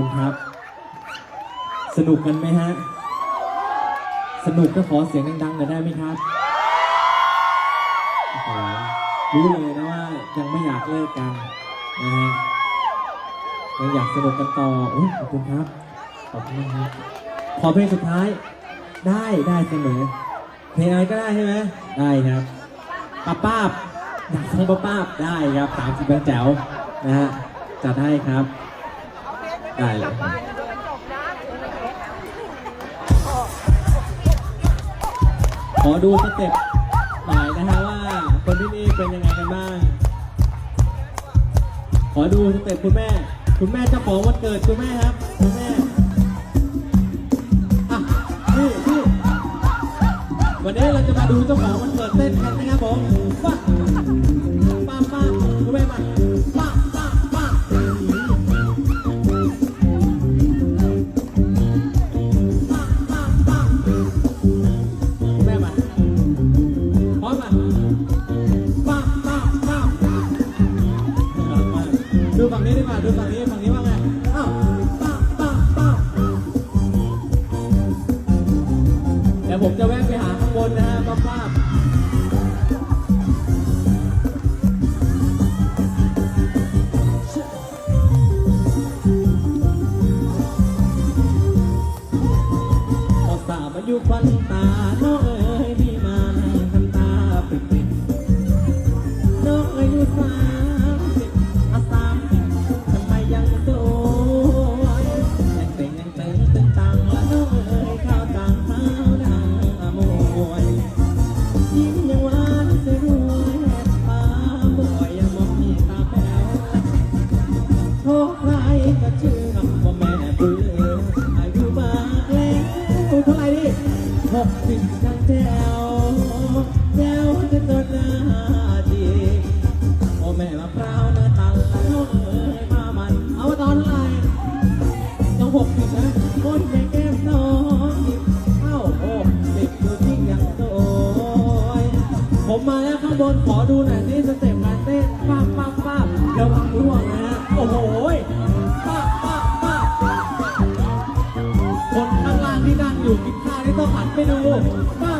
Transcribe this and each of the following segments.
คุณครับ สนุกกันไหมฮะ สนุกก็ขอเสียงดังๆหน่อยได้ไหมครับโอ้โหรู้เลยนะว่ายังไม่อยากเลิกกันนะฮะยังอยากสนุกกันต่ออุ๊ยขอบคุณครับ ขอบคุณครับ ขอเพลงสุดท้าย ได้ได้เสมอ เพลงอะไรก็ได้ใช่ไหมได้ครับป้าป้าบอยากฟังป้าป้าบได้ครับสามสิบแจ๋วนะฮะจัดให้ครับ ได้เลยขอดูสเต็ปหน่อยนะฮะว่า คนที่นี่เป็นยังไงกันบ้าง ขอดูสเต็ปคุณแม่ คุณแม่เจ้าของวันเกิดคุณแม่ครับ คุณแม่อะนี่นี่วันนี้เราจะมาดูเจ้าของวันเกิดเต้นกันนะครับผม ยวผมจะแวะไปหาข้างบนนะฮะป้าป้าบพอสาวมาอยู่ควันตาน้องเอ๋ยพี่มาในั่งทำตาปิดๆน้องอายุสาม เท่าไหร่ดิหกสิบจังแจ๋วแจ๋วจะจนหน้าดีโอ้แม่มะพร้าวหน้าตันแล้วเอ้ยมามัน เอาตอนไหนต้องหกสิบนะโอ้ยแม่แก้มน้องเอ้าโอ้สิบดูที่ยังสวยผมมาแล้วข้างบนขอดูหน่อยนี่สเต็ปการเต้นป้าบป้าบป้าบระวังร่วงนะ โอ้โห ไปดูป้าบป้า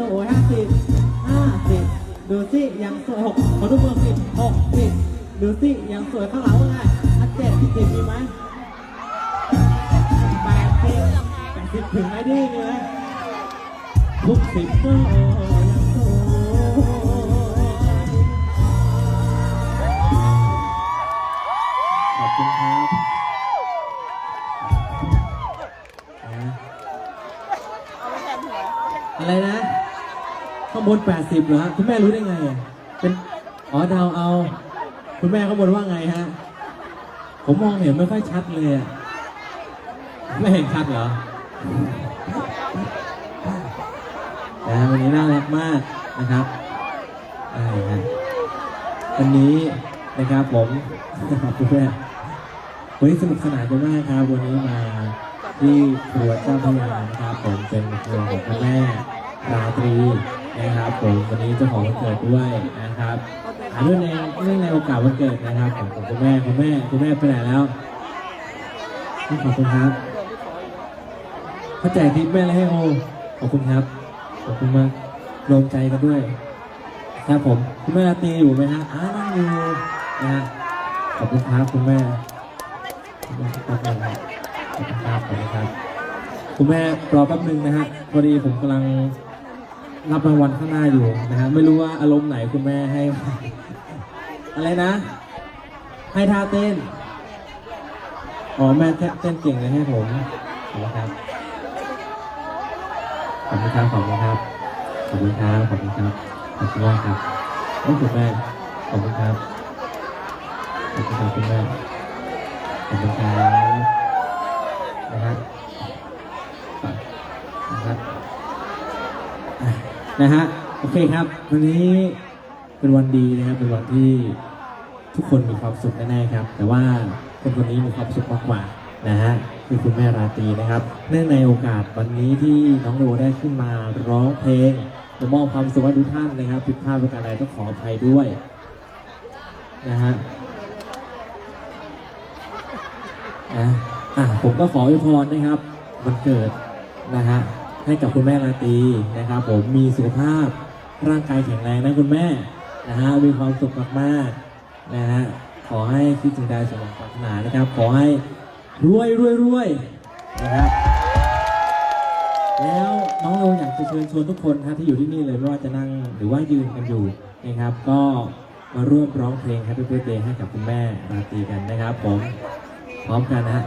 สิยังสวยห้าสิบห้าสิบดูสิยังสวยหกขอดูมือสิบหกสิบดูสิยังสวยข้างหลังว่าไงอันเจ็ดสิบมีไหมแปดสิบแปดสิบถึงไอ้ดีเลยทุกสิบก็ยัง ข้างบน 80เหรอฮะคุณแม่รู้ได้ไงอะเป็นอ๋อเดาวเอา คุณแม่ข้างบนว่าไงฮะ ผมมองเห็นไม่ค่อยชัดเลยอะไม่เห็นชัดเหรอนะวันนี้น่ารักมากนะครับใช่ฮะวันนี้นะครับผมคุณแม่วันนี้สนุกสนานกันมากครับ วันนี้มาที่ครัวเจ้าพระยานะครับผมเป็นครัวของคุณแม่ ราตรีนะครับผมวันนี้เจ้าของวันเกิดด้วยนะครับอ่าเรื่องในเรื่องในโอกาสวันเกิดนะครับของคุณแม่คุณแม่คุณแม่ไปไหนแล้วขอบคุณครับเข้าใจทิปแม่เลยให้โอขอบคุณครับขอบคุณมากรวมใจกันด้วยครับผมคุณแม่ราตรีอยู่ไหมฮะอ่านั่งอยู่นะฮะขอบคุณครับคุณแม่แป๊บนึงครับขอบคุณครับคุณแม่รอแป๊บนึงนะฮะพอดีผมกำลัง รับรางวัลข้างหน้าอยู่นะฮะไม่รู้ว่าอารมณ์ไหนคุณแม่ให้ อะไรนะ ให้ท่าเต้น อ๋อแม่เต้นเต้นเก่งเลยให้ผมขอบคุณครับขอบคุณครับขอบคุณครับขอบคุณครับขอบคุณครับขอบคุณมากครับขอบคุณแม่ขอบคุณครับขอบคุณครับคุณแม่ขอบคุณครับนะครับอะ นะฮะโอเคครับ วันนี้เป็นวันดีนะครับเป็นวันที่ทุกคนมีความสุขแน่ๆครับ แต่ว่าคนคนนี้มีความสุขมากกว่านะฮะคือคุณแม่ราตรีนะครับเนื่องในโอกาสวันนี้ที่น้องโรได้ขึ้นมาร้องเพลงจะมอบความสุขให้ทุกท่านนะครับผิดพลาดประการใดต้องขออภัยด้วยนะฮะนะอะผมก็ขออวยพรนะครับวันเกิดนะฮะ ให้กับคุณแม่ราตรีนะครับผมมีสุขภาพร่างกายแข็งแรงนะคุณแม่นะฮะมีความสุขมากๆนะฮะขอให้คิดถึงใดสมหวังปรารถนานะครับ ขอให้รวยรวยรวยนะครับแล้วน้องโรอยากจะเชิญชวนทุกคนครับที่อยู่ที่นี่เลยไม่ว่าจะนั่งหรือว่ายืนกันอยู่นะครับ ก็มาร่วมร้องเพลง Happy Birthday ให้กับคุณแม่ราตรีกันนะครับ ผมพร้อมกันนะฮะ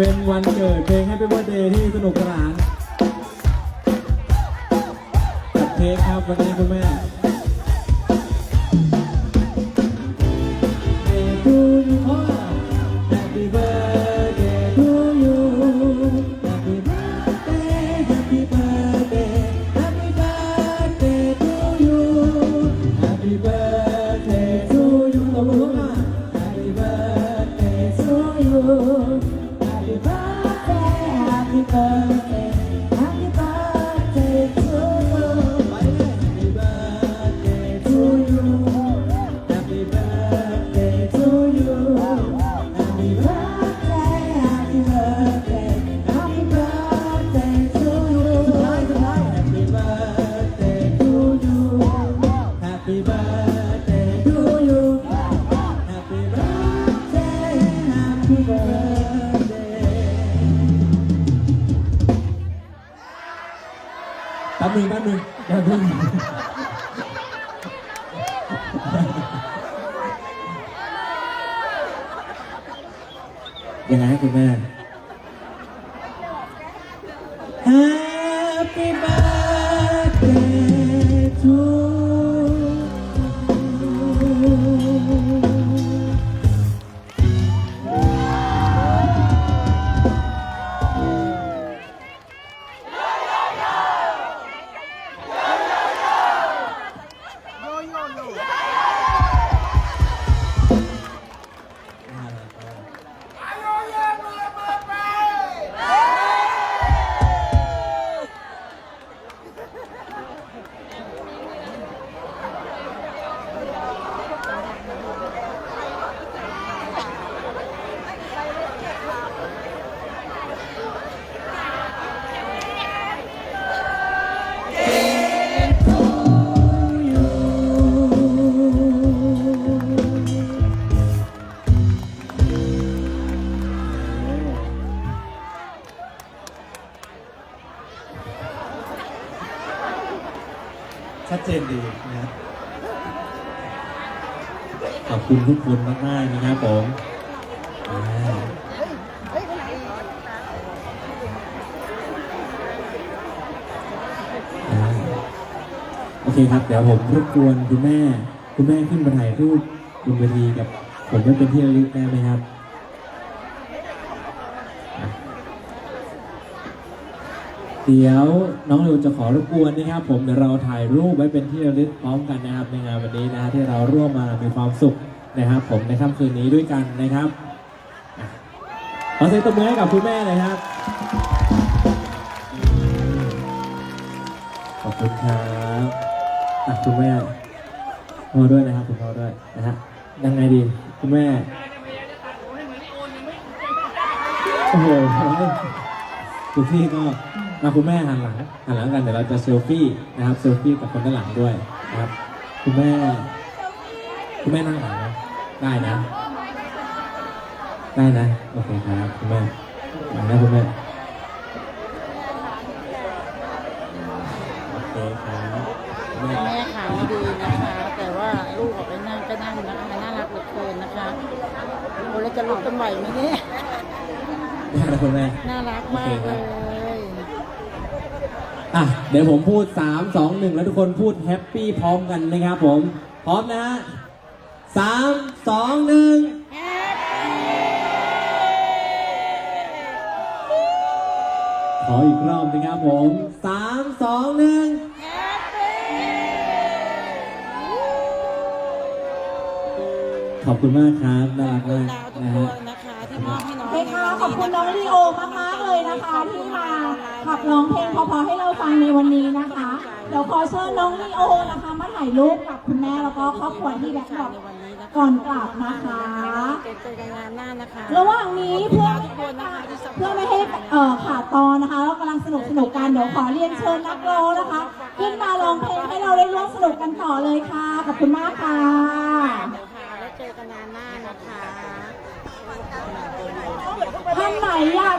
เป็นวันเกิดเพลงให้เป็นวันเดย์ที่สนุกสนานจัดเค้กครับวันนี้คุณแม่ ยังไงให้คุณแม่ ชัดเจนดีนะครับขอบคุณทุกคนมากๆนะครับผมโอเคครับ เดี๋ยวผมรบกวนคุณแม่ คุณแม่ขึ้นมาถ่ายรูปบนเวทีกับ ผมไว้เป็นที่ระลึกได้ไหมครับ เดี๋ยวน้องริวจะขอรบกวนนะครับ ผมเดี๋ยวเราถ่ายรูปไว้เป็นที่ระลึกพร้อมกันนะครับในงานวันนี้นะที่เราร่วมมามีความสุขนะครับ ผมในค่ำคืนนี้ด้วยกันนะครับอะขอเสียงตบมือให้กับคุณแม่เลยครับขอบคุณครับอะคุณแม่พ่อด้วยนะครับคุณพ่อด้วยนะฮะยังไงดีคุณแม่โอ้โหคุณพี่ก็ มาคุณแม่หันหลังหันหลังกันเดี๋ยวเราจะเซลฟี่นะครับเซลฟี่กับคนด้านหลังด้วยนะครับ คุณแม่ คุณแม่นั่งไหนนะได้นะ ได้นะโอเคครับคุณแม่มานะคุณแม่โอเคครับคุณแม่ แม่ขายดีนะคะ แต่ว่าลูกออกไปนั่งก็นั่งนะคะน่ารักเหลือเกินนะคะโอ้แล้วจะลุกกันไหวไหมเนี่ยได้นะคุณแม่ น่ารักมากเลย อะเดี๋ยวผมพูด 3 2 1 แล้วทุกคนพูดแฮปปี้พร้อมกันนะครับผม พร้อมนะฮะสามสองหนึ่งขออีกรอบนะครับผมสามสองหนึ่งขอบคุณมากครับน่ารักขอบมาคุณกดาวทุกนะคฮะนนะคะที่มอบให้น้องเพคะขอบคุณน้องลีโอมากๆ เลยนะคะที่มาขับร้องเพลงเพอๆให้เราฟังในวันนี้นะคะ เดี๋ยวขอเชิญน้องลีโอนะคะมาถ่ายรูปกับคุณแม่แล้วก็ครอบครัวที่แบ็คดรอปในวันนี้นะคะก่อนกลับนะคะ เจอกันงานหน้านะคะ ระหว่างนี้เพื่อทุกคนนะคะที่ซัพพเพื่ออร์ตไม่ให้เอ่อขาดตอนนะคะเรากำลังสนุกสนุกกันเดี๋ยวขอเรียนเชิญนักร้องนะคะ ขึ้นมาร้องเพลงให้เราได้ร่วมสนุกกันต่อเลยค่ะขอบคุณมากค่ะเดี๋ยวค่ะแล้วเจอกันงานหน้านะคะ ท่านไหนอยาก